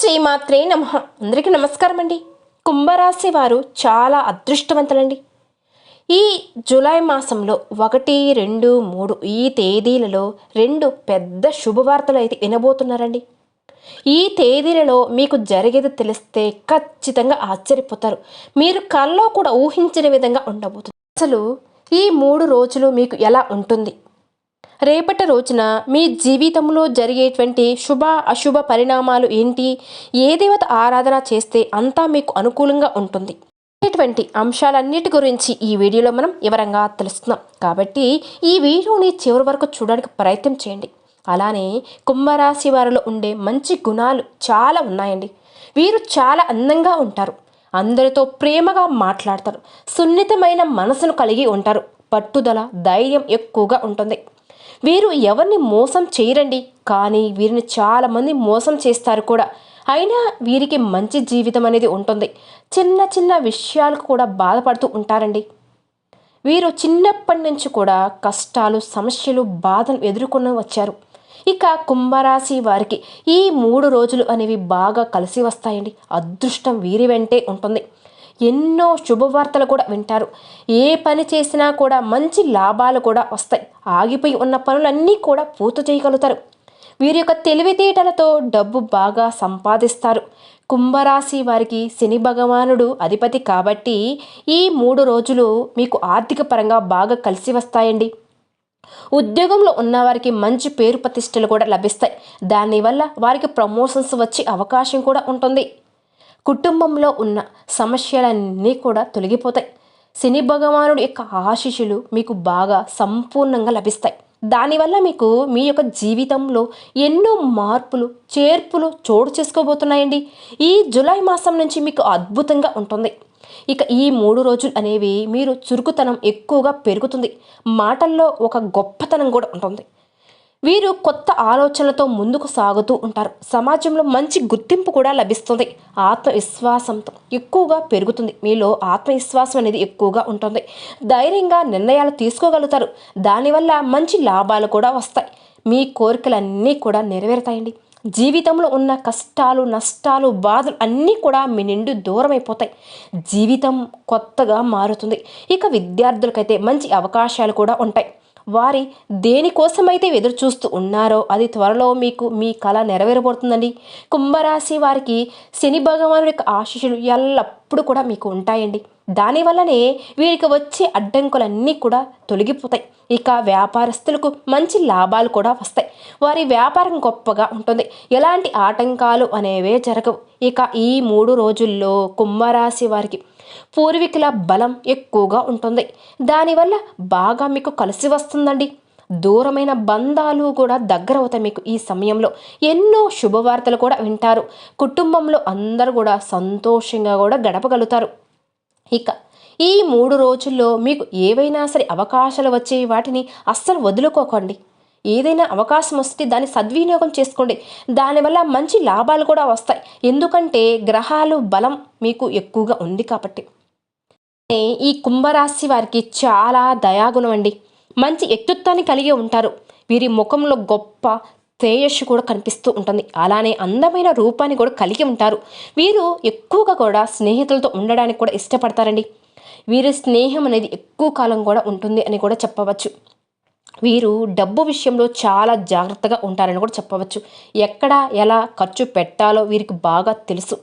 శ్రీమాత్రే నమ. అందరికీ నమస్కారం అండి కుంభరాశి వారు చాలా అదృష్టవంతులండి. ఈ జూలై మాసంలో ఒకటి రెండు మూడు ఈ తేదీలలో రెండు పెద్ద శుభవార్తలు అయితే వినబోతున్నారండి. ఈ తేదీలలో మీకు జరిగేది తెలిస్తే ఖచ్చితంగా ఆశ్చర్యపోతారు. మీరు కల్లో కూడా ఊహించిన విధంగా ఉండబోతుంది అసలు ఈ మూడు రోజులు మీకు ఎలా ఉంటుంది? రేపటి రోజున మీ జీవితంలో జరిగేటువంటి శుభ అశుభ పరిణామాలు ఏంటి? ఏ దేవత ఆరాధన చేస్తే అంతా మీకు అనుకూలంగా ఉంటుంది? ఇటువంటి అంశాలన్నిటి గురించి ఈ వీడియోలో మనం వివరంగా తెలుస్తున్నాం. కాబట్టి ఈ వీడియోని చివరి వరకు చూడడానికి ప్రయత్నం చేయండి. అలానే కుంభరాశి వారిలో ఉండే మంచి గుణాలు చాలా ఉన్నాయండి. వీరు చాలా అందంగా ఉంటారు. అందరితో ప్రేమగా మాట్లాడతారు. సున్నితమైన మనసును కలిగి ఉంటారు. పట్టుదల ధైర్యం ఎక్కువగా ఉంటుంది. వీరు ఎవరిని మోసం చేయరండి. కానీ వీరిని చాలామంది మోసం చేస్తారు కూడా. అయినా వీరికి మంచి జీవితం అనేది ఉంటుంది. చిన్న చిన్న విషయాలకు కూడా బాధపడుతూ ఉంటారండి. వీరు చిన్నప్పటి నుంచి కూడా కష్టాలు సమస్యలు బాధలు ఎదుర్కొని వచ్చారు. ఇక కుంభరాశి వారికి ఈ మూడు రోజులు అనేవి బాగా కలిసి వస్తాయండి. అదృష్టం వీరి వెంటే ఉంటుంది. ఎన్నో శుభవార్తలు కూడా వింటారు. ఏ పని చేసినా కూడా మంచి లాభాలు కూడా వస్తాయి. ఆగిపోయి ఉన్న పనులన్నీ కూడా పూర్తి చేయగలుగుతారు. వీరి యొక్క తెలివితేటలతో డబ్బు బాగా సంపాదిస్తారు. కుంభరాశి వారికి శని భగవానుడు అధిపతి కాబట్టి ఈ మూడు రోజులు మీకు ఆర్థిక పరంగా బాగా కలిసి వస్తాయండి. ఉద్యోగంలో ఉన్నవారికి మంచి పేరు ప్రతిష్టలు కూడా లభిస్తాయి. దానివల్ల వారికి ప్రమోషన్స్ వచ్చే అవకాశం కూడా ఉంటుంది. కుటుంబంలో ఉన్న సమస్యలన్నీ కూడా తొలగిపోతాయి. శని భగవానుడి యొక్క ఆశీస్సులు మీకు బాగా సంపూర్ణంగా లభిస్తాయి. దానివల్ల మీకు మీ యొక్క జీవితంలో ఎన్నో మార్పులు చేర్పులు చోటు చేసుకోబోతున్నాయండి. ఈ జూలై మాసం నుంచి మీకు అద్భుతంగా ఉంటుంది. ఇక ఈ మూడు రోజులు అనేవి మీరు చురుకుతనం ఎక్కువగా పెరుగుతుంది. మాటల్లో ఒక గొప్పతనం కూడా ఉంటుంది. వీరు కొత్త ఆలోచనలతో ముందుకు సాగుతూ ఉంటారు. సమాజంలో మంచి గుర్తింపు కూడా లభిస్తుంది. ఆత్మవిశ్వాసంతో ఎక్కువగా పెరుగుతుంది. మీలో ఆత్మవిశ్వాసం అనేది ఎక్కువగా ఉంటుంది. ధైర్యంగా నిర్ణయాలు తీసుకోగలుగుతారు. దానివల్ల మంచి లాభాలు కూడా వస్తాయి. మీ కోరికలన్నీ కూడా నెరవేరుతాయండి. జీవితంలో ఉన్న కష్టాలు నష్టాలు బాధలు అన్నీ కూడా మీ నిండు దూరం అయిపోతాయి జీవితం కొత్తగా మారుతుంది. ఇక విద్యార్థులకైతే మంచి అవకాశాలు కూడా ఉంటాయి. వారి దేనికోసమైతే ఎదురుచూస్తూ ఉన్నారో అది త్వరలో మీకు మీ కళ నెరవేరబోతుందండి. కుంభరాశి వారికి శని భగవానుడి యొక్క ఆశీస్సులు ఎల్లప్పుడూ కూడా మీకు ఉంటాయండి. దానివల్లనే వీరికి వచ్చే అడ్డంకులన్నీ కూడా తొలగిపోతాయి. ఇక వ్యాపారస్తులకు మంచి లాభాలు కూడా వస్తాయి. వారి వ్యాపారం గొప్పగా ఉంటుంది. ఎలాంటి ఆటంకాలు అనేవే జరగవు. ఇక ఈ మూడు రోజుల్లో కుంభరాశి వారికి పూర్వీకుల బలం ఎక్కువగా ఉంటుంది. దానివల్ల బాగా మీకు కలిసి వస్తుందండి. దూరమైన బంధాలు కూడా దగ్గర అవుతాయి మీకు ఈ సమయంలో. ఎన్నో శుభవార్తలు కూడా వింటారు. కుటుంబంలో అందరూ కూడా సంతోషంగా కూడా గడపగలుగుతారు. ఇక ఈ మూడు రోజుల్లో మీకు ఏవైనా సరే అవకాశాలు వచ్చే వాటిని అస్సలు వదులుకోకండి. ఏదైనా అవకాశం వస్తే దాన్ని సద్వినియోగం చేసుకోండి. దానివల్ల మంచి లాభాలు కూడా వస్తాయి. ఎందుకంటే గ్రహాలు బలం మీకు ఎక్కువగా ఉంది కాబట్టి. ఈ కుంభరాశి వారికి చాలా దయాగుణం అండి. మంచి వ్యక్తిత్వాన్ని కలిగి ఉంటారు. వీరి ముఖంలో గొప్ప తేజస్సు కూడా కనిపిస్తూ ఉంటుంది. అలానే అందమైన రూపాన్ని కూడా కలిగి ఉంటారు. వీరు ఎక్కువగా కూడా స్నేహితులతో ఉండడానికి కూడా ఇష్టపడతారండి. వీరి స్నేహం అనేది ఎక్కువ కాలం కూడా ఉంటుంది అని కూడా చెప్పవచ్చు. వీరు డబ్బు విషయంలో చాలా జాగ్రత్తగా ఉంటారని కూడా చెప్పవచ్చు. ఎక్కడ ఎలా ఖర్చు పెట్టాలో వీరికి బాగా తెలుసు.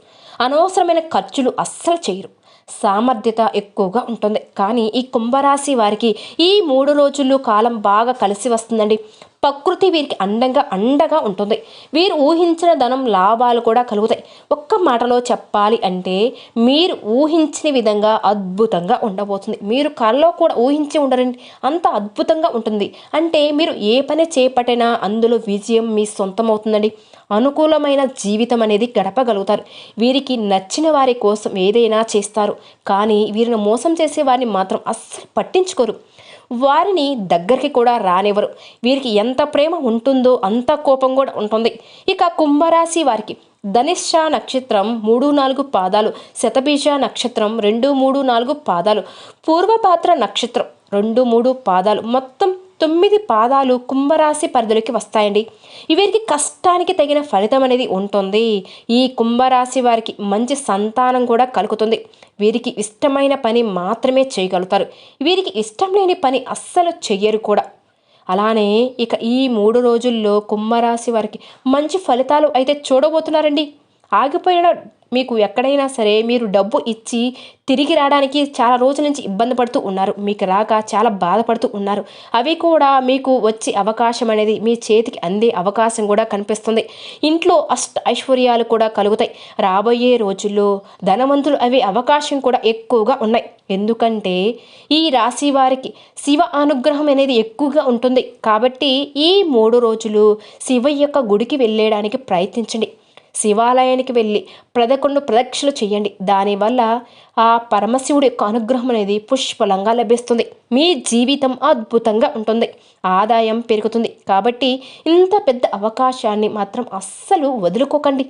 అనవసరమైన ఖర్చులు అస్సలు చేయరు. సామర్థ్యత ఎక్కువగా ఉంటుంది. కానీ ఈ కుంభరాశి వారికి ఈ మూడు రోజులు కాలం బాగా కలిసి వస్తుందండి. ప్రకృతి వీరికి అండంగా అండగా ఉంటుంది. వీరు ఊహించిన ధనం లాభాలు కూడా కలుగుతాయి. ఒక్క మాటలో చెప్పాలి అంటే మీరు ఊహించిన విధంగా అద్భుతంగా ఉండబోతుంది. మీరు కళ్ళలో కూడా ఊహించి ఉండరండి. అంత అద్భుతంగా ఉంటుంది. అంటే మీరు ఏ పని చేపట్టినా అందులో విజయం మీ సొంతం అవుతుందండి అనుకూలమైన జీవితం అనేది గడపగలుగుతారు. వీరికి నచ్చిన వారి కోసం ఏదైనా చేస్తారు. కానీ వీరిని మోసం చేసే వారిని మాత్రం అస్సలు పట్టించుకోరు. వారిని దగ్గరికి కూడా రానివ్వరు. వీరికి ఎంత ప్రేమ ఉంటుందో అంత కోపం కూడా ఉంటుంది. ఇక కుంభరాశి వారికి ధనిష్ట నక్షత్రం మూడు నాలుగు పాదాలు శతబీజ నక్షత్రం రెండు మూడు నాలుగు పాదాలు పూర్వపాత్ర నక్షత్రం రెండు మూడు పాదాలు. మొత్తం తొమ్మిది పాదాలు కుంభరాశి పరిధిలోకి వస్తాయండి. వీరికి కష్టానికి తగిన ఫలితం అనేది ఉంటుంది. ఈ కుంభరాశి వారికి మంచి సంతానం కూడా కలుగుతుంది. వీరికి ఇష్టమైన పని మాత్రమే చేయగలుగుతారు. వీరికి ఇష్టం లేని పని అస్సలు చెయ్యరు కూడా. అలానే ఇక ఈ మూడు రోజుల్లో కుంభరాశి వారికి మంచి ఫలితాలు అయితే చూడబోతున్నారండి. ఆగిపోయిన మీకు ఎక్కడైనా సరే మీరు డబ్బు ఇచ్చి తిరిగి రావడానికి చాలా రోజుల నుంచి ఇబ్బంది పడుతూ ఉన్నారు. మీకు రాక చాలా బాధపడుతూ ఉన్నారు. అవి కూడా మీకు వచ్చే అవకాశం అనేది మీ చేతికి అందే అవకాశం కూడా కనిపిస్తుంది. ఇంట్లో అష్ట ఐశ్వర్యాలు కూడా కలుగుతాయి. రాబోయే రోజుల్లో ధనవంతులు అవి అవకాశం కూడా ఎక్కువగా ఉన్నాయి. ఎందుకంటే ఈ రాశి వారికి శివ అనుగ్రహం అనేది ఎక్కువగా ఉంటుంది. కాబట్టి ఈ మూడు రోజులు శివ యొక్క గుడికి వెళ్ళేయడానికి ప్రయత్నించండి. శివాలయానికి వెళ్ళి పదకొండు ప్రదక్షిణలు చేయండి. దానివల్ల ఆ పరమశివుడి యొక్క అనుగ్రహం అనేది పుష్పలంగా లభిస్తుంది. మీ జీవితం అద్భుతంగా ఉంటుంది. ఆదాయం పెరుగుతుంది. కాబట్టి ఇంత పెద్ద అవకాశాన్ని మాత్రం అస్సలు వదులుకోకండి.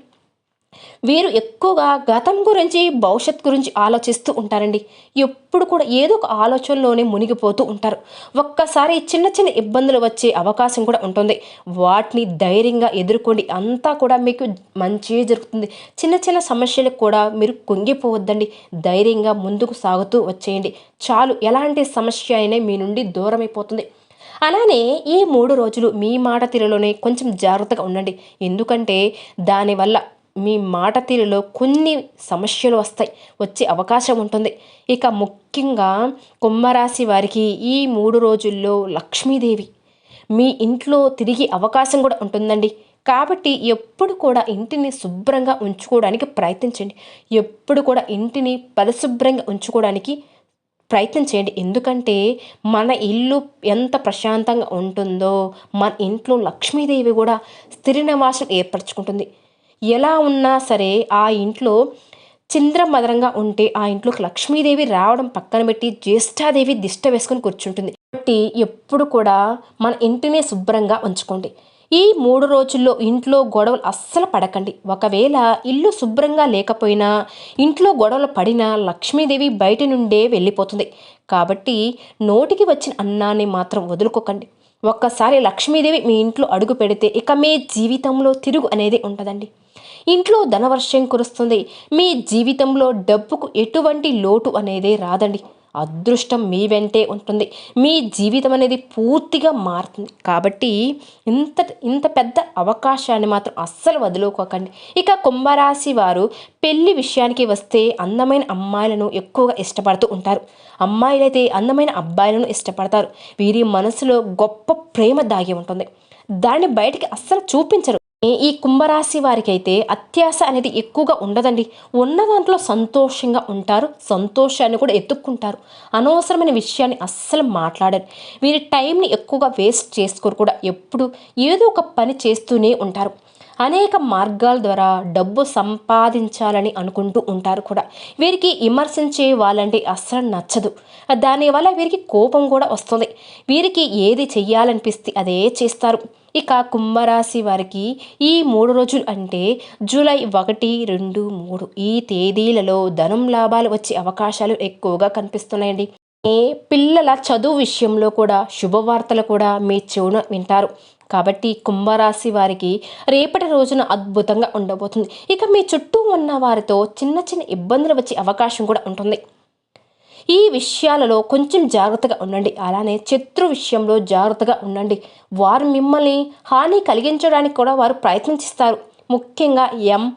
వీరు ఎక్కువగా గతం గురించి భవిష్యత్ గురించి ఆలోచిస్తూ ఉంటారండి. ఎప్పుడు కూడా ఏదో ఒక ఆలోచనలోనే మునిగిపోతూ ఉంటారు. ఒక్కసారి చిన్న చిన్న ఇబ్బందులు వచ్చే అవకాశం కూడా ఉంటుంది. వాటిని ధైర్యంగా ఎదుర్కోండి. అంతా కూడా మీకు మంచి జరుగుతుంది. చిన్న చిన్న సమస్యలకు కూడా మీరు కుంగిపోవద్దండి. ధైర్యంగా ముందుకు సాగుతూ వచ్చేయండి. చాలు ఎలాంటి సమస్య అయినా మీ నుండి దూరమైపోతుంది అలానే ఈ మూడు రోజులు మీ మాట తీరులోనే కొంచెం జాగ్రత్తగా ఉండండి. ఎందుకంటే దానివల్ల మీ మాట తీరులో కొన్ని సమస్యలు వస్తాయి వచ్చే అవకాశం ఉంటుంది. ఇక ముఖ్యంగా కుంభరాశి వారికి ఈ మూడు రోజుల్లో లక్ష్మీదేవి మీ ఇంట్లో తిరిగి అవకాశం కూడా ఉంటుందండి. కాబట్టి ఎప్పుడు కూడా ఇంటిని శుభ్రంగా ఉంచుకోవడానికి ప్రయత్నించండి. ఎప్పుడు కూడా ఇంటిని పరిశుభ్రంగా ఉంచుకోవడానికి ప్రయత్నం చేయండి ఎందుకంటే మన ఇల్లు ఎంత ప్రశాంతంగా ఉంటుందో మన ఇంట్లో లక్ష్మీదేవి కూడా స్థిర నివాసం ఏర్పరచుకుంటుంది. ఎలా ఉన్నా సరే ఆ ఇంట్లో చింద్రమదరంగా ఉంటే ఆ ఇంట్లోకి లక్ష్మీదేవి రావడం పక్కన పెట్టి జ్యేష్ఠాదేవి దిష్ట వేసుకొని కూర్చుంటుంది. కాబట్టి ఎప్పుడు కూడా మన ఇంటినే శుభ్రంగా ఉంచుకోండి. ఈ మూడు రోజుల్లో ఇంట్లో గొడవలు అస్సలు పడకండి. ఒకవేళ ఇల్లు శుభ్రంగా లేకపోయినా ఇంట్లో గొడవలు పడినా లక్ష్మీదేవి బయట నుండే వెళ్ళిపోతుంది. కాబట్టి నోటికి వచ్చిన అన్నాన్ని మాత్రం వదులుకోకండి. ఒక్కసారి లక్ష్మీదేవి మీ ఇంట్లో అడుగు పెడితే ఇక మీ జీవితంలో తిరుగు అనేది ఉంటుందండి. ఇంట్లో ధనవర్షం కురుస్తుంది. మీ జీవితంలో డబ్బుకు ఎటువంటి లోటు అనేది రాదండి. అదృష్టం మీ వెంటే ఉంటుంది. మీ జీవితం అనేది పూర్తిగా మారుతుంది. కాబట్టి ఇంత ఇంత పెద్ద అవకాశాన్ని మాత్రం అస్సలు వదులుకోకండి. ఇక కుంభరాశి వారు పెళ్ళి విషయానికి వస్తే అందమైన అమ్మాయిలను ఎక్కువగా ఇష్టపడుతూ ఉంటారు. అమ్మాయిలైతే అందమైన అబ్బాయిలను ఇష్టపడతారు. వీరి మనసులో గొప్ప ప్రేమ దాగి ఉంటుంది. దాన్ని బయటికి అస్సలు చూపించరు. ఈ కుంభరాశి వారికి అయితే అత్యాశ అనేది ఎక్కువగా ఉండదండి. ఉన్న దాంట్లో సంతోషంగా ఉంటారు సంతోషాన్ని కూడా ఎత్తుక్కుంటారు. అనవసరమైన విషయాన్ని అస్సలు మాట్లాడరు. వీరి టైంని ఎక్కువగా వేస్ట్ చేసుకోరు కూడా. ఎప్పుడు ఏదో ఒక పని చేస్తూనే ఉంటారు. అనేక మార్గాల ద్వారా డబ్బు సంపాదించాలని అనుకుంటూ ఉంటారు కూడా. వీరికి విమర్శించే వాళ్ళంటే అస్సలు నచ్చదు. దానివల్ల వీరికి కోపం కూడా వస్తుంది. వీరికి ఏది చెయ్యాలనిపిస్తే అదే చేస్తారు. ఇక కుంభరాశి వారికి ఈ మూడు రోజులు అంటే జూలై ఒకటి రెండు మూడు. ఈ తేదీలలో ధనం లాభాలు వచ్చే అవకాశాలు ఎక్కువగా కనిపిస్తున్నాయండి. పిల్లల చదువు విషయంలో కూడా శుభవార్తలు కూడా మీ చెవున వింటారు. కాబట్టి కుంభరాశి వారికి రేపటి రోజున అద్భుతంగా ఉండబోతుంది. ఇక మీ చుట్టూ ఉన్న వారితో చిన్న చిన్న ఇబ్బందులు వచ్చే అవకాశం కూడా ఉంటుంది. ఈ విషయాలలో కొంచెం జాగ్రత్తగా ఉండండి. అలానే శత్రు విషయంలో జాగ్రత్తగా ఉండండి. వారు మిమ్మల్ని హాని కలిగించడానికి కూడా వారు ప్రయత్నిస్తారు. ముఖ్యంగా ఎం.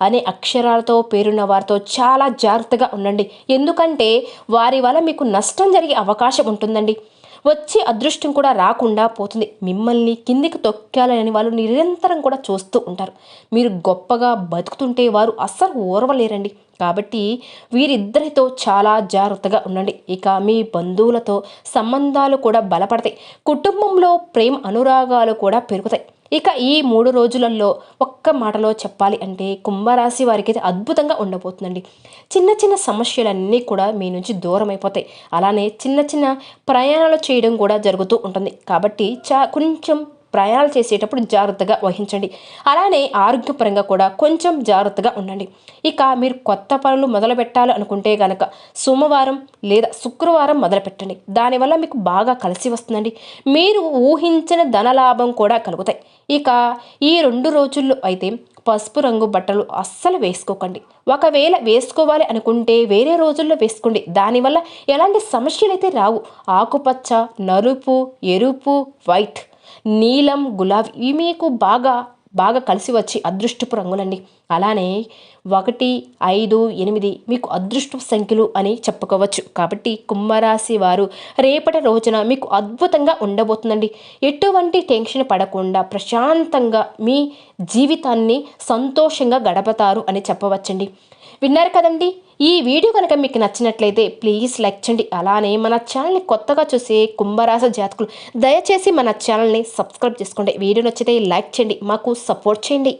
అనే అక్షరాలతో పేరున్న వారితో చాలా జాగ్రత్తగా ఉండండి. ఎందుకంటే వారి వల్ల మీకు నష్టం జరిగే అవకాశం ఉంటుందండి. వచ్చే అదృష్టం కూడా రాకుండా పోతుంది. మిమ్మల్ని కిందికి తొక్కాలని వాళ్ళు నిరంతరం కూడా చూస్తూ ఉంటారు. మీరు గొప్పగా బతుకుతుంటే వారు అస్సలు ఓర్వలేరండి. కాబట్టి వీరిద్దరితో చాలా జాగ్రత్తగా ఉండండి. ఇక మీ బంధువులతో సంబంధాలు కూడా బలపడతాయి. కుటుంబంలో ప్రేమ అనురాగాలు కూడా పెరుగుతాయి. ఇక ఈ మూడు రోజులలో ఒక్క మాటలో చెప్పాలి అంటే కుంభరాశి వారికి అయితే అద్భుతంగా ఉండబోతుందండి. చిన్న చిన్న సమస్యలన్నీ కూడా మీ నుంచి దూరం అయిపోతాయి అలానే చిన్న చిన్న ప్రయాణాలు చేయడం కూడా జరుగుతూ ఉంటుంది. కాబట్టి చా కొంచెం ప్రయాణాలు చేసేటప్పుడు జాగ్రత్తగా వహించండి. అలానే ఆరోగ్యపరంగా కూడా కొంచెం జాగ్రత్తగా ఉండండి. ఇక మీరు కొత్త పనులు మొదలు పెట్టాలి అనుకుంటే గనక సోమవారం లేదా శుక్రవారం మొదలు పెట్టండి. దానివల్ల మీకు బాగా కలిసి వస్తుందండి. మీరు ఊహించిన ధనలాభం కూడా కలుగుతాయి. ఇక ఈ రెండు రోజుల్లో అయితే పసుపు రంగు బట్టలు అస్సలు వేసుకోకండి. ఒకవేళ వేసుకోవాలి అనుకుంటే వేరే రోజుల్లో వేసుకోండి. దానివల్ల ఎలాంటి సమస్యలు అయితే రావు. ఆకుపచ్చ నలుపు ఎరుపు వైట్ నీలం గులాబీ ఇవి మీకు బాగా బాగా కలిసి వచ్చి అదృష్టపు రంగులండి. అలానే ఒకటి ఐదు ఎనిమిది మీకు అదృష్ట సంఖ్యలు అని చెప్పుకోవచ్చు. కాబట్టి కుంభరాశి వారు రేపటి రోజున మీకు అద్భుతంగా ఉండబోతుందండి. ఎటువంటి టెన్షన్ పడకుండా ప్రశాంతంగా మీ జీవితాన్ని సంతోషంగా గడపతారు అని చెప్పవచ్చండి. విన్నారు కదండి? ఈ వీడియో కనుక మీకు నచ్చినట్లయితే ప్లీజ్ లైక్ చేయండి. అలానే మన ఛానల్ని కొత్తగా చూసే కుంభరాస జాతకులు దయచేసి మన ఛానల్ని సబ్స్క్రైబ్ చేసుకోండి. వీడియో నచ్చితే లైక్ చేయండి. మాకు సపోర్ట్ చేయండి.